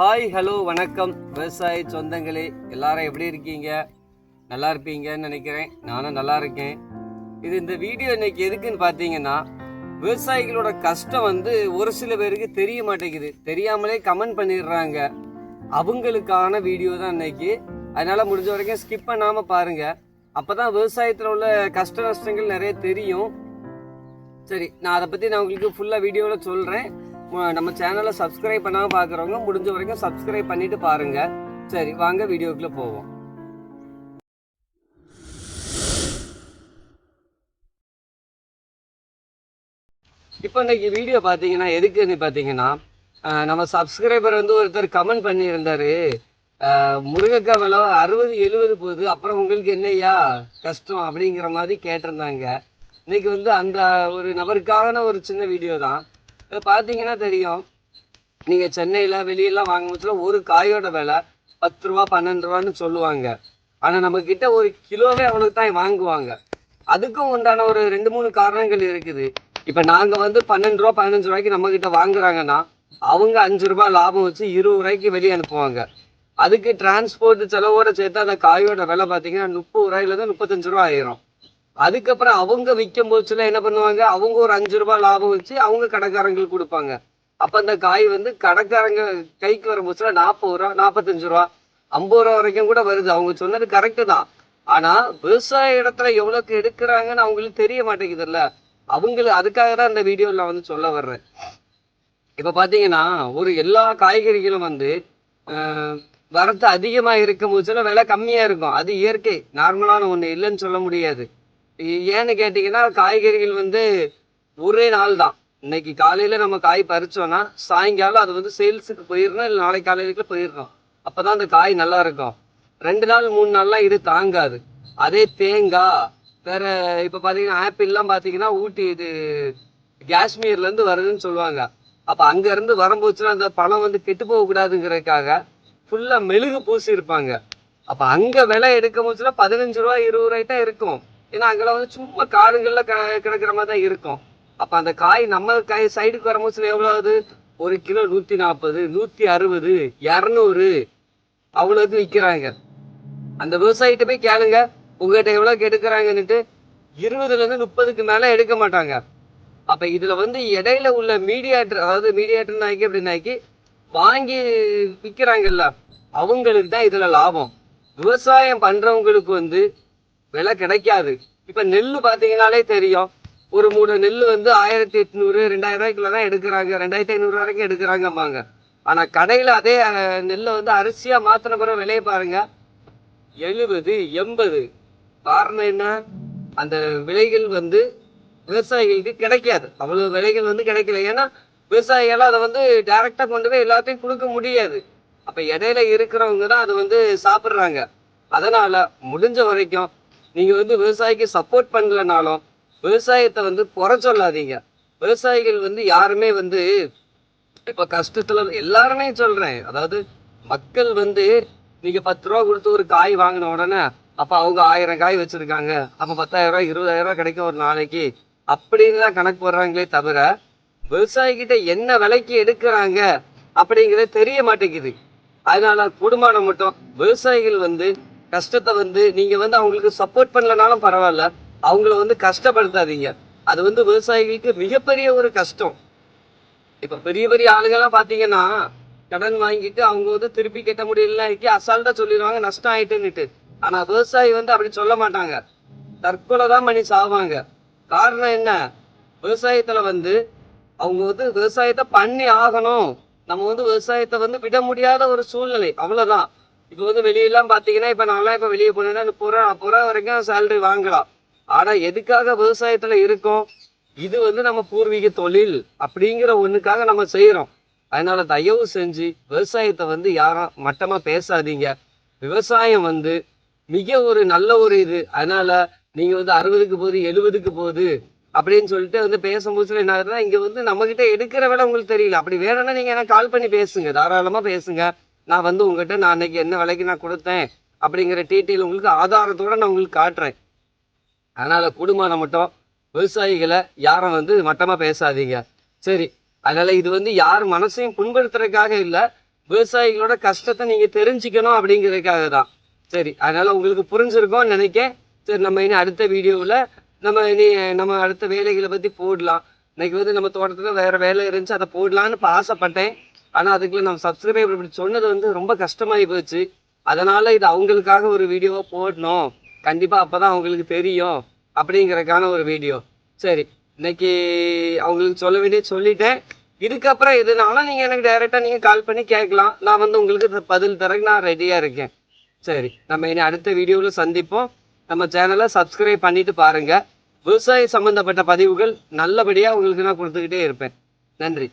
Hi hello வணக்கம். விவசாய சொந்தங்களே எல்லாரும் எப்படி இருக்கீங்க? நல்லா இருப்பீங்கன்னு நினைக்கிறேன். நானும் நல்லா இருக்கேன். இது இந்த வீடியோ இன்னைக்கு எதுக்குன்னு பார்த்தீங்கன்னா விவசாயிகளோட கஷ்டம் வந்து ஒரு சில பேருக்கு தெரிய மாட்டேங்குது. தெரியாமலே கமெண்ட் பண்ணிடுறாங்க. அவங்களுக்கான வீடியோ தான் இன்னைக்கு. அதனால முடிஞ்ச வரைக்கும் ஸ்கிப் பண்ணாம பாருங்க. அப்பதான் விவசாயத்தில் உள்ள கஷ்ட நஷ்டங்கள் நிறைய தெரியும். சரி நான் அதை பற்றி நான் உங்களுக்கு ஃபுல்லாக வீடியோவில் சொல்கிறேன் நம்ம சேனலை சப்ஸ்கிரைப் பண்ணாமல் பார்க்குறவங்க முடிஞ்ச வரைக்கும் சப்ஸ்கிரைப் பண்ணிட்டு பாருங்க. சரி வாங்க வீடியோக்குள்ளே போவோம். இப்போ இன்னைக்கு வீடியோ பார்த்தீங்கன்னா எதுக்குன்னு பார்த்தீங்கன்னா நம்ம சப்ஸ்கிரைபர் வந்து ஒருத்தர் கமெண்ட் பண்ணியிருந்தாரு. அஹ், முருங்கைக்காய் விலை அறுபது எழுபது போகுது. அப்புறம் உங்களுக்கு என்னய்யா கஷ்டம் அப்படிங்கிற மாதிரி கேட்டிருந்தாங்க. இன்னைக்கு வந்து அந்த ஒரு நபருக்கான ஒரு சின்ன வீடியோ தான். இதை பார்த்தீங்கன்னா தெரியும். நீங்கள் சென்னையில் வெளியெல்லாம் வாங்கும்போதுல ஒரு காயோட விலை பத்து ரூபா பன்னெண்டு ரூபான்னு சொல்லுவாங்க. ஆனால் நம்மக்கிட்ட ஒரு கிலோவே அவனுக்கு தான் வாங்குவாங்க. அதுக்கும் உண்டான ஒரு ரெண்டு மூணு காரணங்கள் இருக்குது. இப்போ நாங்கள் வந்து பன்னெண்டு ரூபா பதினஞ்சு ரூபாய்க்கு நம்மக்கிட்ட வாங்குறாங்கன்னா அவங்க அஞ்சு ரூபா லாபம் வச்சு இருபது ரூபாய்க்கு வெளியே அனுப்புவாங்க. அதுக்கு டிரான்ஸ்போர்ட் செலவோட சேர்த்து அந்த காயோட விலை பார்த்தீங்கன்னா முப்பது ரூபாயிலேருந்து முப்பத்தஞ்சு ரூபா ஆயிரும். அதுக்கப்புறம் அவங்க விற்கும் போச்சுல என்ன பண்ணுவாங்க? அவங்க ஒரு அஞ்சு ரூபாய் லாபம் வச்சு அவங்க கடைக்காரங்களுக்கு கொடுப்பாங்க. அப்ப அந்த காய் வந்து கடைக்காரங்க கைக்கு வரும் போச்சுல நாற்பது ரூபா நாற்பத்தஞ்சு ரூபா ஐம்பது ரூபா வரைக்கும் கூட வருது. அவங்க சொன்னது கரெக்டு தான். ஆனா விவசாய இடத்துல எவ்வளவுக்கு எடுக்கிறாங்கன்னு அவங்களுக்கு தெரிய மாட்டேங்குதுல்ல. அவங்களுக்கு அதுக்காக தான் இந்த வீடியோவில் வந்து சொல்ல வர்றேன். இப்ப பாத்தீங்கன்னா ஒரு எல்லா காய்கறிகளும் வந்து வரத்து அதிகமா இருக்கும் போச்சுல விலை கம்மியா இருக்கும். அது இயற்கை. நார்மலான ஒண்ணு இல்லைன்னு சொல்ல முடியாது. ஏன்னு கேட்டிங்கன்னா காய்கறிகள் வந்து ஒரே நாள் தான் இன்னைக்கு காலையில் நம்ம காய் பறிச்சோன்னா சாயங்காலம் அது வந்து சேல்ஸுக்கு போயிடணும் இல்லை நாளைக்கு காலையில போயிடணும் அப்பதான் அந்த காய் நல்லா இருக்கும். ரெண்டு நாள் மூணு நாள்லாம் இது தாங்காது. அதே தேங்காய் வேற இப்போ பார்த்தீங்கன்னா ஆப்பிள்லாம் பார்த்தீங்கன்னா ஊட்டி இது காஷ்மீர்லேருந்து வருதுன்னு சொல்லுவாங்க. அப்போ அங்கேருந்து வரும்போச்சுன்னா அந்த பழம் வந்து கெட்டு போகக்கூடாதுங்கிறதுக்காக ஃபுல்லாக மெழுகு பூசி இருப்பாங்க அப்போ அங்கே விலை எடுக்கும் போச்சுன்னா பதினஞ்சு ரூபா இருபது ரூபாய் தான் இருக்கும். ஏன்னா அங்கெல்லாம் வந்து சும்மா காடுகள்ல க- கிடக்கிற மாதிரி தான் இருக்கும். அப்ப அந்த காய் நம்ம காய் சைடுக்கு வரும்போது எவ்வளவு ஆகுது? ஒரு கிலோ நூத்தி நாற்பது நூத்தி அறுபது இரநூறு. அவ்வளவுக்கு விற்கிறாங்க அந்த விவசாயிட்ட போய் கேளுங்க. உங்ககிட்ட எவ்வளோ எடுக்கிறாங்கன்னுட்டு இருபதுல இருந்து முப்பதுக்கு மேல எடுக்க மாட்டாங்க. அப்ப இதுல வந்து இடையில உள்ள மீடியாட்டர் அதாவது மீடியாட்டர் நாய்க்கு அப்படின்னாக்கி வாங்கி விற்கிறாங்கல்ல அவங்களுக்கு தான் இதுல லாபம். விவசாயம் பண்றவங்களுக்கு வந்து விலை கிடைக்காது. இப்ப நெல் பாத்தீங்கன்னாலே தெரியும். ஒரு மூணு நெல் வந்து ஆயிரத்தி எட்நூறு ரெண்டாயிரம் ரூபாய்க்குள்ள தான் எடுக்கிறாங்க. ரெண்டாயிரத்தி ஐநூறு வரைக்கும் எடுக்கிறாங்கம்பாங்க. ஆனா கடையில அதே நெல்லை வந்து அரிசியா மாற்றின பிறகு விலையை பாருங்க. எழுபது எண்பது. காரணம் என்ன? அந்த விலைகள் வந்து விவசாயிகளுக்கு கிடைக்காது. அவ்வளவு விலைகள் வந்து கிடைக்கல. ஏன்னா விவசாயிகள் அதை வந்து டைரக்டா கொண்டு போய் எல்லாத்தையும் கொடுக்க முடியாது. அப்ப இடையில இருக்கிறவங்க தான் அதை வந்து சாப்பிடுறாங்க. அதனால முடிஞ்ச வரைக்கும் நீங்கள் வந்து விவசாயிக்கு சப்போர்ட் பண்ணலனாலும் விவசாயத்தை வந்து குறை சொல்லாதீங்க. விவசாயிகள் வந்து யாருமே வந்து இப்போ கஷ்டத்தில் எல்லாருமே சொல்கிறேன் அதாவது மக்கள் வந்து நீங்கள் பத்து ரூபா கொடுத்து ஒரு காய் வாங்கின உடனே அப்போ அவங்க ஆயிரம் காய் வச்சுருக்காங்க. அப்போ பத்தாயிரம் ரூபா இருபதாயிரம் கிடைக்கும் ஒரு நாளைக்கு. அப்படின்னு தான் கணக்கு போடுறாங்களே தவிர விவசாயிகிட்ட என்ன விலைக்கு எடுக்கிறாங்க அப்படிங்கிறது தெரிய மாட்டேங்குது. அதனால கூடுமானம் மட்டும் விவசாயிகள் வந்து கஷ்டத்தை வந்து நீங்க வந்து அவங்களுக்கு சப்போர்ட் பண்ணலனாலும் பரவாயில்ல. அவங்கள வந்து கஷ்டப்படுத்தாதீங்க. அது வந்து விவசாயிகளுக்கு மிகப்பெரிய ஒரு கஷ்டம். இப்ப பெரிய பெரிய ஆளுங்கெல்லாம் பாத்தீங்கன்னா கடன் வாங்கிட்டு அவங்க வந்து திருப்பி கட்ட முடியல அசால்ட்டா சொல்லிடுவாங்க நஷ்டம் ஆயிட்டுன்னுட்டு. ஆனா விவசாயி வந்து அப்படி சொல்ல மாட்டாங்க. தற்கொலை தான் பண்ணி சாவாங்க. காரணம் என்ன? விவசாயத்துல வந்து அவங்க வந்து விவசாயத்தை பண்ணி ஆகணும். நம்ம வந்து விவசாயத்தை வந்து விட முடியாத ஒரு சூழ்நிலை. அவ்வளவுதான். இப்போ வந்து வெளியெல்லாம் பார்த்தீங்கன்னா இப்போ நான்லாம் இப்போ வெளியே போனேன்னா முப்பது ரூபா நாற்பது ரூபா வரைக்கும் சேலரி வாங்கலாம். ஆனால் எதுக்காக விவசாயத்தில் இருக்கோம்? இது வந்து நம்ம பூர்வீக தொழில் அப்படிங்கிற ஒன்றுக்காக நம்ம செய்கிறோம் அதனால தயவு செஞ்சு விவசாயத்தை வந்து யாரும் மட்டமாக பேசாதீங்க. விவசாயம் வந்து மிக ஒரு நல்ல ஒரு இது. அதனால நீங்கள் வந்து அறுபதுக்கு போகுது எழுபதுக்கு போகுது அப்படின்னு சொல்லிட்டு வந்து பேசும்போது என்ன ஆகுதுன்னா இங்கே வந்து நம்மக்கிட்ட எடுக்கிற வேலை உங்களுக்கு தெரியல. அப்படி வேணும்னா நீங்கள் எனக்கு கால் பண்ணி பேசுங்க. தாராளமாக பேசுங்க. நான் வந்து உங்ககிட்ட நான் அன்னைக்கு என்ன விலைக்கு நான் கொடுத்தேன் அப்படிங்கிற டீட்டெயில் உங்களுக்கு ஆதாரத்தோட நான் உங்களுக்கு காட்டுறேன். அதனால் குடும்பம் மட்டும் விவசாயிகளை யாரும் வந்து மட்டமாக பேசாதீங்க. சரி அதனால் இது வந்து யார் மனசையும் புண்படுத்துறதுக்காக இல்லை விவசாயிகளோட கஷ்டத்தை நீங்கள் தெரிஞ்சுக்கணும் அப்படிங்கிறதுக்காக தான். சரி அதனால் உங்களுக்கு புரிஞ்சிருக்கும்னு நினைக்கேன். சரி நம்ம இனி அடுத்த வீடியோவில் நம்ம இனி நம்ம அடுத்த வேலைகளை பற்றி போடலாம். இன்னைக்கு வந்து நம்ம தோட்டத்தில் வேறு வேலை இருந்துச்சு அதை போடலான்னு இப்போ ஆசைப்பட்டேன். ஆனால் அதுக்குள்ள நம்ம சப்ஸ்கிரைபர் இப்படி சொன்னது வந்து ரொம்ப கஷ்டமாகி போச்சு. அதனால் இது அவங்களுக்காக ஒரு வீடியோவை போடணும். கண்டிப்பாக அப்போ தான் அவங்களுக்கு தெரியும் அப்படிங்கிறக்கான ஒரு வீடியோ சரி இன்னைக்கு அவங்களுக்கு சொல்ல வேண்டிய சொல்லிட்டேன். இதுக்கப்புறம் எதுனாலும் நீங்கள் எனக்கு டைரெக்டாக நீங்கள் கால் பண்ணி கேட்கலாம். நான் வந்து உங்களுக்கு பதில் தரக்கு நான் ரெடியாக இருக்கேன். சரி நம்ம இனி அடுத்த வீடியோவில் சந்திப்போம். நம்ம சேனலை சப்ஸ்கிரைப் பண்ணிட்டு பாருங்கள் விவசாயம் சம்மந்தப்பட்ட பதிவுகள் நல்லபடியாக உங்களுக்கு நான் கொடுத்துக்கிட்டே இருப்பேன். நன்றி.